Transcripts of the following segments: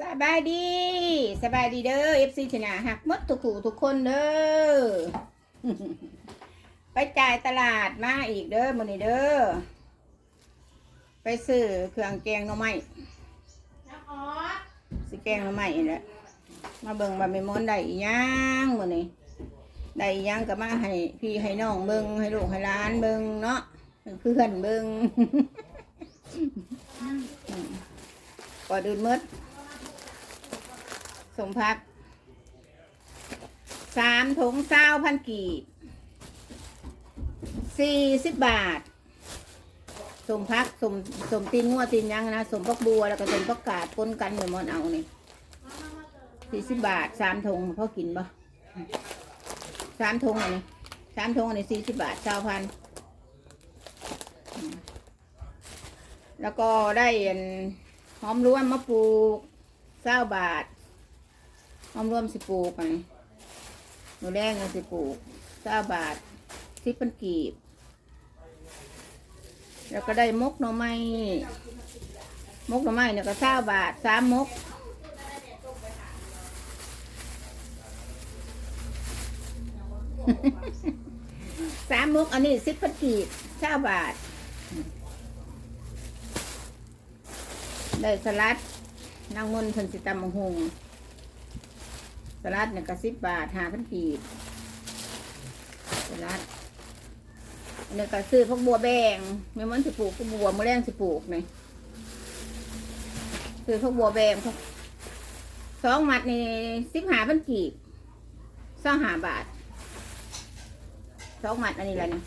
สบายดีสบายดีเด้อเอฟซีชนะหักมดทุกผู้ทุกคนเด้อไปจ่ายตลาดมาอีกเด้อมือนี้เด้อไปซื้อเครื่องแกงหน่อไม้สิแกงหน่อไม้นี่แหละมาเบิ่งว่าแม่มอนได้อีหยังมื้อนี้ได้อีหยังก็มาให้พี่ให้น้องเบิ่งให้ลูกให้หลานเบิ่งเนาะเพื่อนเบิ่งก่อนอื่นมด สมพักสามถุงเศร้าพันกีบสี่สิบบาท สมพักสมสมตีนงัวตีนยังนะ สมพักบัวแล้วก็สมพักกาดปนกันเดี๋ยวมันเอานี่สี่สิบบาทสามถุงพ่อกินปะสามถุงอันนี้สามถุงอันนี้สี่สิบบาทเศร้าพันแล้วก็ได้อันหอมรวมมะปลูกเศร้าบาท หอมรวมสิปลูกไปหนูแรกเนี่ยสิปลูกเก้าบาทสิบเป็นกีบ แล้วก็ได้มกหน่อไม้มกหน่อไม้เนี่ยก็เก้าบาทสามมกสามมกอันนี้สิบเป็นกีบเก้าบาท ได้สลัดนางมนต์เพิ่นสิตำบักหง สลัดเนี่ยก็สิบบาทหาพันกีบสลัดอันนี้ก็ซื้อพวกบัวแบงไม่มันสิปลูกบัวมะแรงสิปลูกนี่ซื้อพวกบัวแบงพวกสองมัดนี่สิบหาพันกีบสองหาบาทสองมัดอันนี้แหละนี่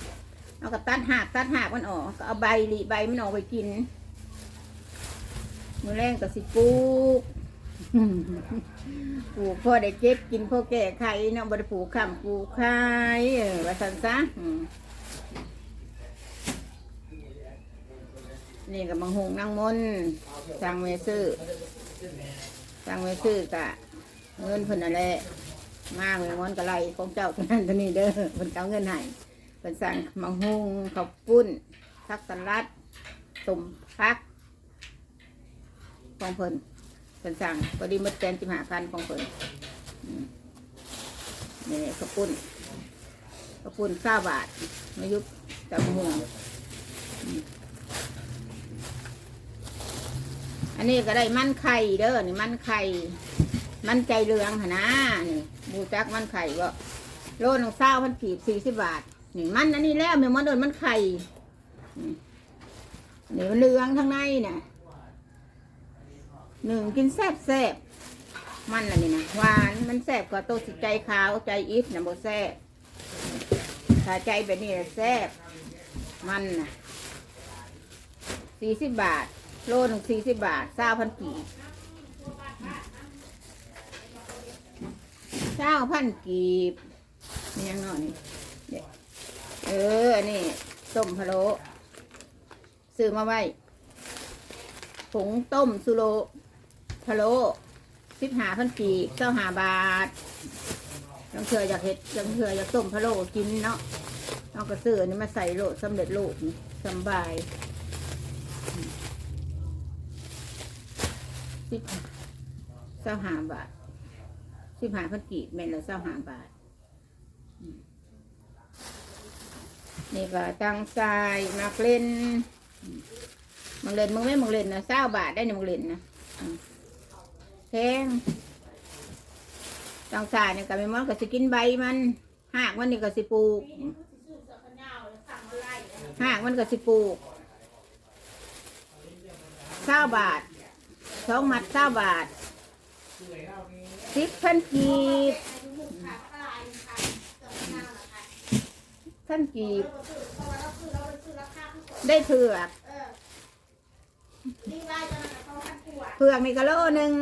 เอาก็ตัดหากตัดหากมันออกก็เอาใบหลีใบมันออกไปกินมะแรงก็สิปลูก ปลูกพ่อได้เก็บกินพ่อแก่ไข่เนาะบริปลูกข้ามปลูกไข่เออว่าสันซะนี่กับมังหงนางมนต์สั่งเมซื้อสั่งเมซื้อกะเงินเพิ่นอะไรมาเมมอนกะไรของเจ้าท่านั้นเท่านี้เด้อเพิ่นเอาเงินให้เพิ่นสั่งมังหงข้าวปุ้นทักสลัดต้มพักของเพิ่น เพิ่นสั่งพอดีมดแกนจิมหาพันของเพิ่นนี่กระปุ้นกระปุ้นเ้าบาทมายุบจับห่วงอันนี้ก็ได้มันไข่เด้อนี่มันไข่ มันใจเหลืองหนะนี่บูจักมันไข่ก็โลนึงเศร้าพันกีบสี่สิบบาทนี่มันอันนี้แล้วแม่มันโดนมันไข่นี่มันเหลืองข้างในเนี่ย หนึ่งกินแซ่บแซ่บมันอะไรนี่นะหวานมันแซ่บกว่าโตวสิใจขาวใจอิฟนะโบแซ่บถ้าใจแบบนี้แซ่บมันนะสี่สิบบาท โลหนึ่งสี่สิบบาทเศร้าพันกีบเศร้าพันกีบนี่ยังน่อยนี่เดี๋ยวเอออันนี้ต้มพะโล้ซื้อมาไว้ผงต้มสุโร พะโล้สิบหาพันกีบเจ้าหาบาทยังเถื่ออยากเห็ดยังเถื่ออยากต้มพะโล้กินเนาะเอากระเสือนี่มาใส่โลดสำเร็จโลดสบายสิบเจ้าหาบาทสิบหาพันกีบแม่นละเจ้าหาบาทนี่ก็ตั้งใจมาเล่นมึงเล่นมึงไม่มึงเล่นนะเศร้าบาทได้เนี่ยมึงเล่นนะ แพงตังสายเนี่ยก็ไม่มอนก็สิกินใบมันหากมันนี่ก็สิปลูกหากมันก็สิปลูกเศร้าบาทสองมัดเศร้าบาทสิบพันกีบพันกีบ ได้เผือกเผือกนี่ก็โลหนึ่ง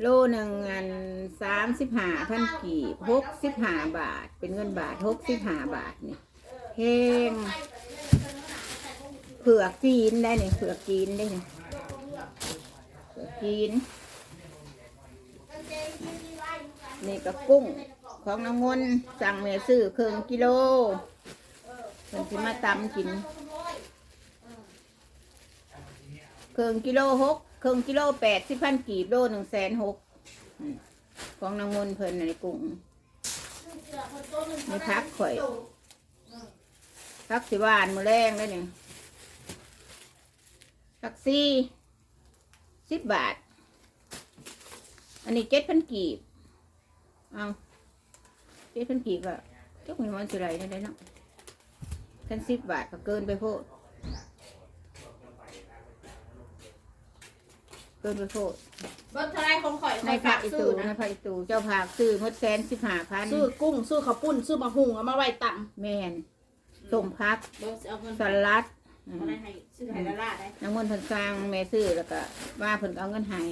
โลหนึ่งอันสามสิบห้าพันกีบหกสิบห้าบาท เป็นเงินบาทหกสิบห้าบาทนี่แพงเผือกจีนได้เนี่ยเผือกจีนได้เนี่ยเผือกจีน นี่ก็กุ้งของน้ำมนสั่งเมซื้อเครึ่งกิโลเพิ่นสิมาตำกินครึ่งกิโลหก ครึ่งกิโลแปดสิบพันกีบโลหนึ่งแสนหกของนางมนเพิ่นในกรุงม่พักข่อยพักสิวานมือแรงได้เนี่ยพักซี่สิบบาท อันนี้เจ็ดพันกีบเอาเจ็ดพันกีบอะเจ้าคุณมันสิไรได้ได้เนาะกันสิบบาทก็เกินไปโพด เกินไปโพดเบิ้ลทลายของข่อยในผักอีซื้ตูอในนะผักอีตูเจ้าผักซื้อหมดแสนสิบห้าพันซื้อกุ้งซื้อข้าวปุ้นซื้อมะฮุงเอามาไว้ตังแมนส่งพักเบิ้ลเอาเงินสลัดอืม อะไรให้ซื้อไห้ละลาได้น้ำมันต์เพิ่นสร้างแม่ซื้อแล้วก็ว่าเพิ่นก็เอาเงินให้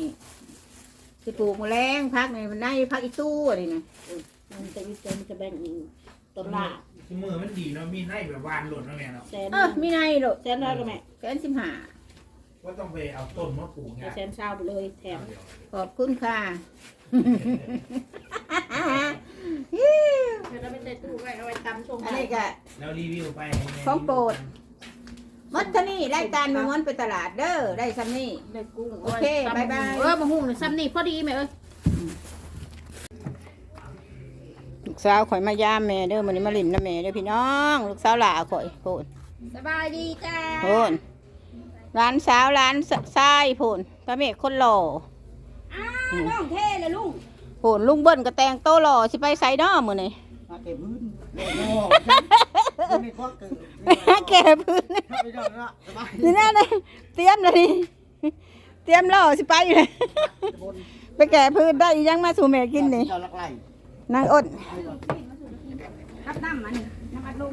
สิปลูกแมลงพักนี่มันได้พักอีตู้อะไรนะมันจะวิจัยมันจะแบ่งต้นละคือมือมันดีเนาะมีให้แบบวานหล่นแล้วแม่เนาะแสนเออมีในโลดแสนร้อยก็แม่แสนสิบห้า ว่าต้องไปเอาต้นมะปลูกไงแสนเศร้าไปเลยแถม ขอบคุณค่ะ เธอเราไม่ได้ตู้ไว้เอาไว้ตำชงอันนี้ก็ แล้วรีวิวไปของโปรดมัดเท่านี้รายการแม่ม้วนไปตลาดเด้อได้ซ้ำนี่ได้กุ้งโอเคบ๊ายบาย เออมะฮุงเนี่ยซ้ำนี่พอดีแม่เอ้ย ลูกสาวข่อยมายามแม่เด้อมันนี้มาลินนะแม่เด้อพี่น้อง ลูกสาวหล่าข่อยโพนสบายดีจ้า โพน ร้านสาวร้านทรายโพนตาเมฆคนหล่ออ้าน้องเท่เลยลุงโหนลุงเบิ้ลก็แต่งโตหล่อสิไปไซน้อมือนี่มาเก็บพื้นโอ้โหไม่ก็เกิดแก่พื้นไม่ได้ละสบายนี่นั่นเลยเตรียมเลยนี่เตรียมหล่อสิไปอยู่เลยบนไปแก่พื้นได้อีหยังมาสู่แม่กินนี่เจ้าลักไหลนางอ้นรับน้ำมันน้ำอัดลม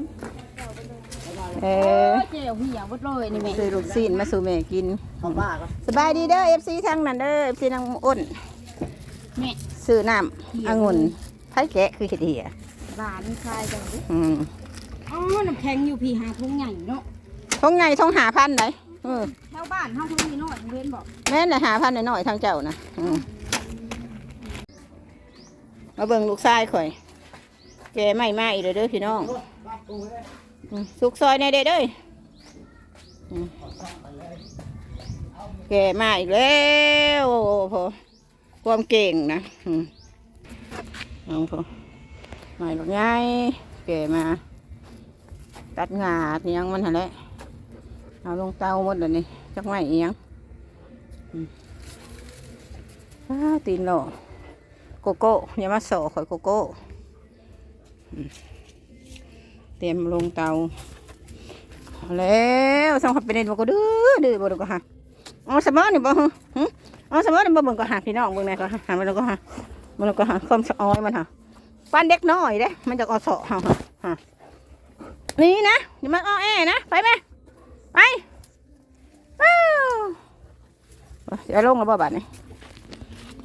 เอเอออเจียวเหี่ยวหมดเลยนี่แม่ซื้อลูกซีนมาสู่แม่กินเข้าบ้าก็สบายดีเด้อเอฟซีทางนั้นเด้อเอฟซีนางอ้นแม่ซื้อน้ำองุ่นไผ่แกะคือเห็ดเหียหวานคลายจังเลยอืมอ๋อน้ำแข็งอยู่พี่หาทุ่งใหญ่เนาะท้องไงท้องหาพันไหนเออแถวบ้านเฮาทุ่งนี้น้อยเว้นบอกแม่นเลยหาพันหน่อยๆทางเจ้านะอืมมาเบิ่งลูกชายข่อย แกไม่มาอีกเลยเด้อพี่น้อง สุกซอยในเด้อเด้ออืมแกมาอีกแล้วพอความเก่งนะอืมเอาพอไม่หรอกไงแกมา ตัดงาเอียงมันหันแหละเอาลงเตาหมดเลยนี่จักไม่เอียงตีนหล่อโกโก้อย่ามาสอข่อยโกโก้ เตรียมลงเตาแล้วส่งขับไปเล่นบ่ก็ดื้อดื้อบ่ดูก็ฮะเอาสมอนี่บ่ฮะหึเอาสมอนี่บ่เบิ่งก็หาพี่น้องเบิ่งแหนก็หาหามันก็หามันก็หาความสะออยมันหาปานเด็กน้อยเด้มันจะเอาสาะเฮาฮะนี่นะอย่ามาอ้อแอนะไปแม่ไปว้าวเดี๋ยวลงแล้วบ่บาดนี้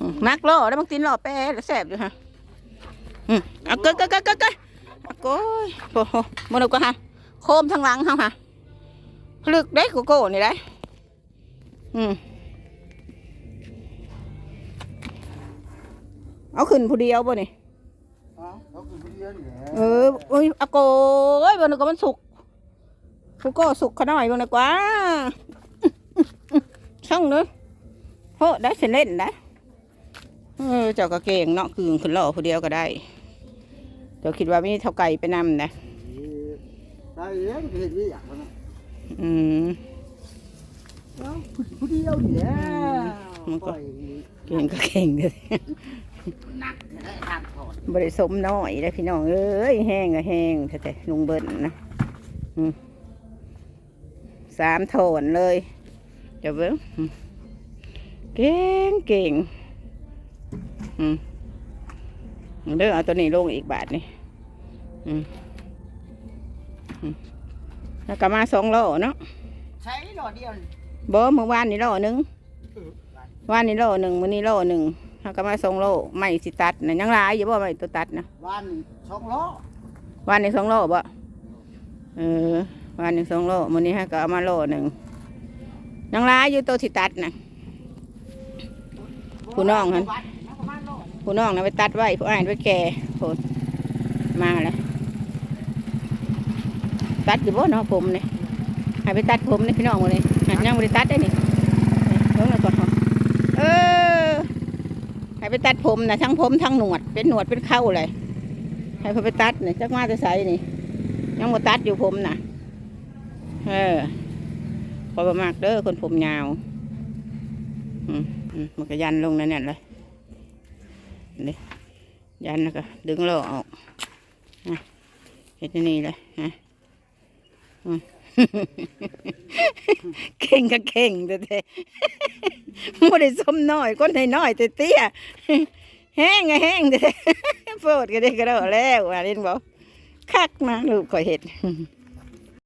อืมมักล่อแล้วมันตีนล่อแปรแล้วแซ่บอยู่ฮะอืมเอาเกยเกยเกยเกยเกย โก้ยโอ้โหมันก็ฮะโคมทางหลังเขาฮะพลึกได้โกโก้นี่ได้อืมเอาขึ้นผู้เดียวบ่นี่อ๋อเขาคือผู้เดียวนี่แหละเออโอ้ยอะโก้ยบ่นึกว่ามันสุกโกโก้สุกขนาดไหนบ่นึกว่าช่างเนอะโหได้เสร็จเล่นได้เออเจ้าก็เก่งเนาะคือขึ้นหล่อผู้เดียวก็ได้เดี๋ยวคิดว่ามีเท่าไก่ไปนำนะได้เลี้ยงเห็นวิอยากมันอืมผู้เดียวนี่แหละมันก็ปล่อยเก่งก็เก่งเลยนักได้ทางถอนบริสมน้อยเลยพี่น้องเอ้ยแห้งก็แห้งแต่ลุงเบิ้ลนะอืมสามโถนเลยเดี๋ยวเบิ้งอืมเก่งเก่งอืม เด้อเอาตัวนี้ลงอีกบาทนี่อืมอืมแล้วก็มาสองโลเนาะใช้หน่อเดียวนี่บ่เมื่อวานนี่โลหนึงเออวานนี่โลหนึ่งมื้อนี้โลหนึ่งแล้วก็มาสองโลไม่สิตัดนะยังหลายอยู่บ่ไม่ตัวตัดนะวันนี้สองล้อวานนี้สองโลบ่เออวานนี้สองโลมื้อนี้ฮะก็เอามาโลหนึ่งยังหลายอยู่ตัวที่ตัดนะผู้น้องหั่นวัดนะประมาณล้อ ผู้น้องนะไปตัดไว้ผู้อ่านไว้แก่โพดมาแล้วตัดอยู่บ่เนาะผมเนี่ให้ไปตัดผมนี่พี่น้องหมดเลยยังบ่ได้ตัดได้นี่เดี๋ยวเราก่อนเนาะไปตัดผมนะทั้งผมทั้งหนวดเป็นหนวดเป็นเข้าเลยให้เพิ่นไปตัดเนี่ยจักมาจะใส่นี่ยังบ่ตัดอยู่ผมน่ะเออพอประมากเด้อคนผมยาว อืมอืมมันก็ยันลงนั่นเนี่ยเลย นี่ยันแล้วก็ดึงล้อออกนะเห็ดนนี่เลยนะเข่งก็เข่งแต่แต่ไม่ได้ส้มน้อยก้นน้อยแต่เตี้ยแห้งก็แห้งแต่โปรดก็ได้ก็ได้แล้วว่าเล่นบอกคักมาลูกก็เห็ด